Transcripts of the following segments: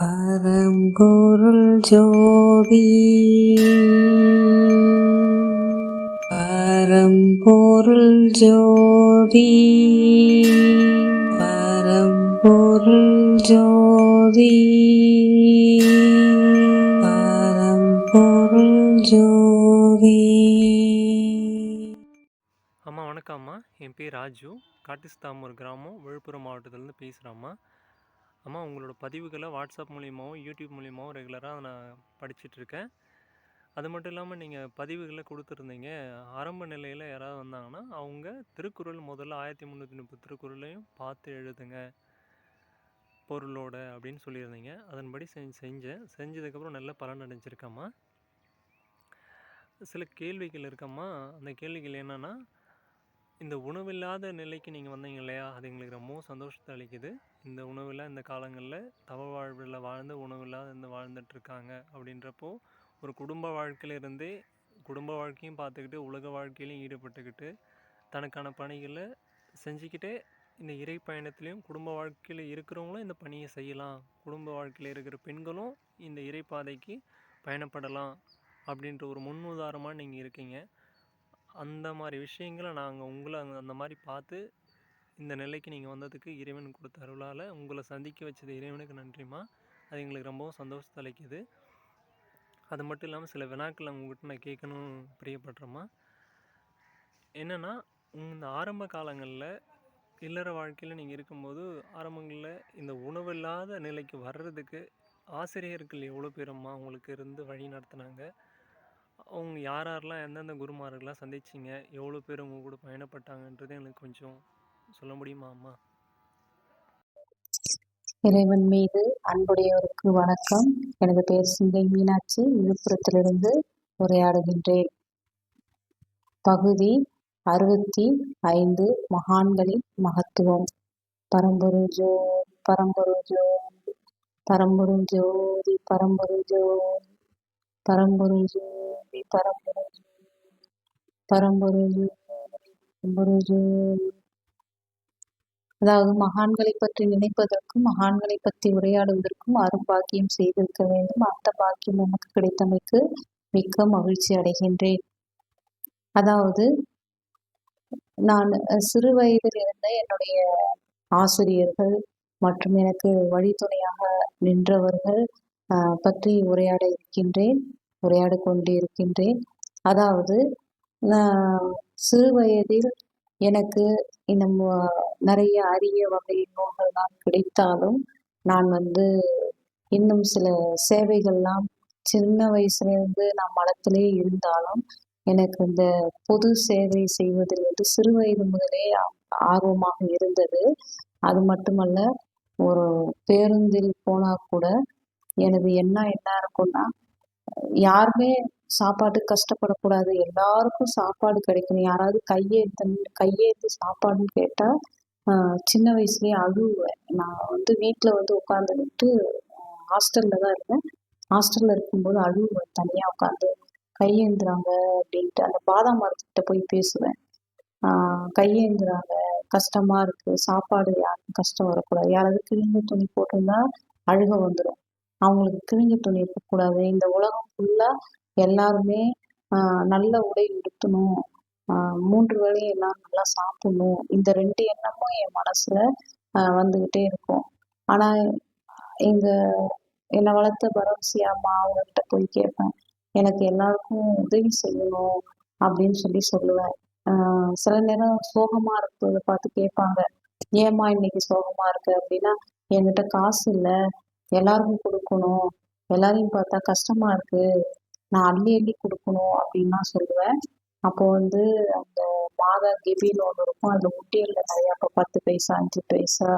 பரம்பொருள் ஜோதி. பரம்பொருள் ஜோதி. பரம்பொருள் ஜோதி. பரம்பொருள் ஜோதி. அம்மா வணக்கம்மா. என் பேர் ராஜு. காட்டிஸ்தாமூர் கிராமம் விழுப்புரம் மாவட்டத்திலேருந்து பேசுகிறேம்மா அம்மா உங்களோட பதிவுகளை வாட்ஸ்அப் மூலியமாகவும் யூடியூப் மூலியமாகவும் ரெகுலராக நான் படிச்சுட்ருக்கேன். அது மட்டும் இல்லாமல் நீங்கள் பதிவுகளை கொடுத்துருந்தீங்க. ஆரம்ப நிலையில் யாராவது வந்தாங்கன்னா அவங்க திருக்குறள் முதல்ல ஆயிரத்தி முந்நூற்றி முப்பது திருக்குறளையும் பார்த்து எழுதுங்க. பொருளோட அப்படின்னு சொல்லியிருந்தீங்க. அதன்படி செஞ்சு செஞ்சேன். செஞ்சதுக்கப்புறம் நல்ல பலன் அடைஞ்சிருக்கம்மா. சில கேள்விகள் இருக்கம்மா. அந்த கேள்விகள் என்னென்னா இந்த உணவில்லாத நிலைக்கு நீங்கள் வந்தீங்க இல்லையா? அது எங்களுக்கு ரொம்ப சந்தோஷத்தை அளிக்குது. இந்த உணவில் இந்த காலங்களில் தவ வாழ்வில் வாழ்ந்து உணவில்லாத இந்த வாழ்ந்துட்டுருக்காங்க அப்படின்றப்போ ஒரு குடும்ப வாழ்க்கையில இருந்தே குடும்ப வாழ்க்கையும் பார்த்துக்கிட்டு உலக வாழ்க்கையிலையும் ஈடுபட்டுக்கிட்டு தனக்கான பணிகளை செஞ்சுக்கிட்டே இந்த இறை பயணத்துலேயும் குடும்ப வாழ்க்கையில் இருக்கிறவங்களும் இந்த பணியை செய்யலாம். குடும்ப வாழ்க்கையில் இருக்கிற பெண்களும் இந்த இறை பாதைக்கு பயணப்படலாம் அப்படின்ற ஒரு முன்னுதாரணமாக நீங்கள் இருக்கீங்க. அந்த மாதிரி விஷயங்களை நாங்கள் உங்களை அந்த அந்த மாதிரி பார்த்து இந்த நிலைக்கு நீங்கள் வந்ததுக்கு இறைவன் கொடுத்த அருளால் உங்களை சந்திக்க வச்சது இறைவனுக்கு நன்றிம்மா. அது எங்களுக்கு ரொம்பவும் சந்தோஷத்தை அளிக்குது. அது மட்டும் இல்லாமல் சில வினாக்கள் உங்ககிட்ட நான் கேட்கணும் பிரியப்படுறோம்மா. என்னென்னா இந்த ஆரம்ப காலங்களில் இல்லற வாழ்க்கையில் நீங்கள் இருக்கும்போது ஆரம்பங்களில் இந்த உணவில்லாத நிலைக்கு வர்றதுக்கு ஆசிரியர்கள் எவ்வளோ பேரம்மா உங்களுக்கு இருந்து வழி நடத்துனாங்க? அவங்க யார் யாரெல்லாம் எந்தெந்த குருமார்கள்லாம் சந்திச்சிங்க? எவ்வளோ பேர் உங்க கூட பயணப்பட்டாங்கன்றது எனக்கு கொஞ்சம் சொல்ல முடியுமா அம்மா? இறைவன் மீது அன்புடையவருக்கு வணக்கம். எனது பெயர் சிங்கை மீனாட்சி. விழுப்புரத்திலிருந்து உரையாடுகின்றேன். பகுதி அறுபத்தி ஐந்து மகான்களின் மகத்துவம். பரம்பொருள் ஜோ பரம்பொருள் ஜோ பரம்பொருள் ஜோதி பரம்பொருள் ஜோதி பரம்பொருள் ஜோதி பரம்பொருள் ஜோதி அதாவது மகான்களை பற்றி நினைப்பதற்கும் மகான்களை பற்றி உரையாடுவதற்கும் அரும்பாக்கியம் செய்திருக்க வேண்டும். அந்த பாக்கியம் நமக்கு கிடைத்தமைக்கு மிக்க மகிழ்ச்சி அடைகின்றேன். அதாவது நான் சிறு வயதில் இருந்த என்னுடைய ஆசிரியர்கள் மற்றும் எனக்கு வழித்துணையாக நின்றவர்கள் பற்றி உரையாட இருக்கின்றேன் உரையாட கொண்டு இருக்கின்றேன். அதாவது சிறு வயதில் எனக்கு இன்னும் நிறைய அரிய வகை நூல்கள்லாம் கிடைத்தாலும் நான் வந்து இன்னும் சில சேவைகள்லாம் சின்ன வயசுலேருந்து நான் மனத்திலே இருந்தாலும் எனக்கு இந்த பொது சேவை செய்வதில் வந்து சிறு வயது முதலே ஆர்வமாக இருந்தது. அது மட்டுமல்ல ஒரு பேருந்தில் போனால் கூட எனது எண்ணம் என்ன இருக்கும்னா யாருமே சாப்பாட்டுக்கு கஷ்டப்படக்கூடாது. எல்லாருக்கும் சாப்பாடு கிடைக்கணும். யாராவது கையேற்று கையேத்து சாப்பாடுன்னு கேட்டால் சின்ன வயசுலேயே அழுவேன் நான் வந்து வீட்டில் வந்து உட்காந்துக்கிட்டு ஹாஸ்டலில் தான் இருந்தேன். ஹாஸ்டலில் இருக்கும்போது அழுவேன் தனியாக உட்காந்து கையேந்துறாங்க அப்படின்ட்டு அந்த பாதாம் மரத்துக்கிட்ட போய் பேசுவேன். கையேந்துறாங்க கஷ்டமாக இருக்குது சாப்பாடு யாருக்கும் கஷ்டம் வரக்கூடாது. யாராவது கிழிந்த துணி போட்டிருந்தா அழுக வந்துடும் அவங்களுக்கு கிழிஞ்ச துணி இருக்கக்கூடாது. இந்த உலகம் ஃபுல்லாக எல்லாருமே நல்ல உடை உடுத்தணும். மூன்று வேளையும் எல்லாம் நல்லா சாப்பிடணும். இந்த ரெண்டு எண்ணமும் என் மனசுல வந்துகிட்டே இருக்கும். ஆனா எங்க என்னை வளர்த்த பரவசி அம்மா அவங்ககிட்ட போய் கேட்பேன். எனக்கு எல்லாருக்கும் உதவி செய்யணும் அப்படின்னு சொல்லி சொல்லுவேன். சில நேரம் சோகமா இருக்கிறத பார்த்து கேட்பாங்க. ஏமா இன்னைக்கு சோகமா இருக்கு அப்படின்னா என்கிட்ட காசு இல்லை. எல்லாருக்கும் கொடுக்கணும். எல்லாரையும் பார்த்தா கஷ்டமா இருக்கு. நான் அள்ளி அள்ளி கொடுக்கணும் அப்படின்னு சொல்லுவேன். அப்போ வந்து அந்த மாதா கெபின்னு ஒன்று இருக்கும். அதில் உண்டியலில் நிறையா இப்போ பத்து பைசா அஞ்சு பைசா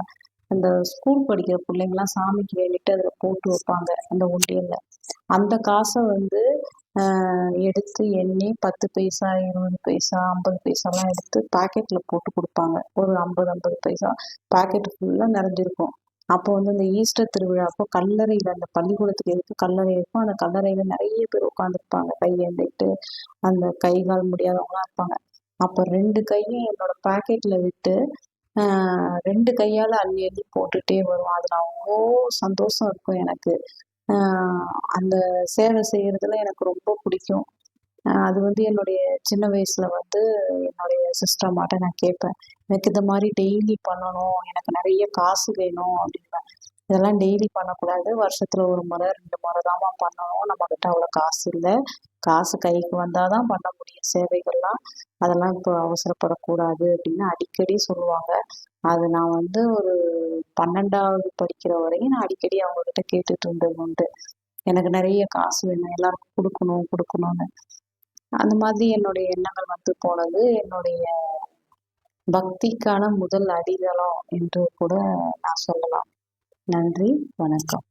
அந்த ஸ்கூல் படிக்கிற பிள்ளைங்களாம் சாமிக்கு வேண்டிட்டு அதில் போட்டு வைப்பாங்க அந்த உண்டியலில் அந்த காசை வந்து எடுத்து எண்ணி பத்து பைசா இருபது பைசா ஐம்பது பைசாலாம் எடுத்து பாக்கெட்டில் போட்டு கொடுப்பாங்க. ஒரு ஐம்பது ஐம்பது பைசா. பாக்கெட் ஃபுல்லாக நிறைஞ்சிருக்கும். அப்போ வந்து இந்த ஈஸ்டர் திருவிழா அப்போ கல்லறையில் அந்த பள்ளிக்கூடத்துக்கு எதுக்கு கல்லறை இருக்கும் அந்த கல்லறையில் நிறைய பேர் உட்காந்துருப்பாங்க கையேந்திட்டு அந்த கை கால் முடியாதவங்களாம் இருப்பாங்க. அப்போ ரெண்டு கையும் என்னோட பாக்கெட்டில் விட்டு ரெண்டு கையால் அள்ளி அள்ளி போட்டுட்டே வருவோம். அதில் அவ்வளோ சந்தோஷம் இருக்கும் எனக்கு. அந்த சேவை செய்கிறதுல எனக்கு ரொம்ப பிடிக்கும். அது வந்து என்னுடைய சின்ன வயசுல வந்து என்னுடைய சிஸ்டர் மாட்ட நான் கேட்பேன் எனக்கு இந்த மாதிரி டெய்லி பண்ணணும் எனக்கு நிறைய காசு வேணும் அப்படின்பேன் இதெல்லாம் டெய்லி பண்ணக்கூடாது. வருஷத்துல ஒரு முறை ரெண்டு முறை தாம்மா பண்ணணும். நம்மக்கிட்ட அவ்வளோ காசு இல்லை. காசு கைக்கு வந்தாதான் பண்ண முடியும். சேவைகள்லாம் அதெல்லாம் இப்போ அவசரப்படக்கூடாது அப்படின்னு அடிக்கடி சொல்லுவாங்க. அது நான் வந்து ஒரு பன்னெண்டாவது படிக்கிற வரையும் நான் அடிக்கடி அவங்கக்கிட்ட கேட்டுட்டு இருந்தது உண்டு. எனக்கு நிறைய காசு வேணும். எல்லாருக்கும் கொடுக்கணும் கொடுக்கணும்னு. அந்த மாதிரி என்னுடைய எண்ணங்கள் வந்து போனது. என்னுடைய பக்திக்கான முதல் அடித்தளம் என்று கூட நான் சொல்லலாம். நன்றி. வணக்கம்.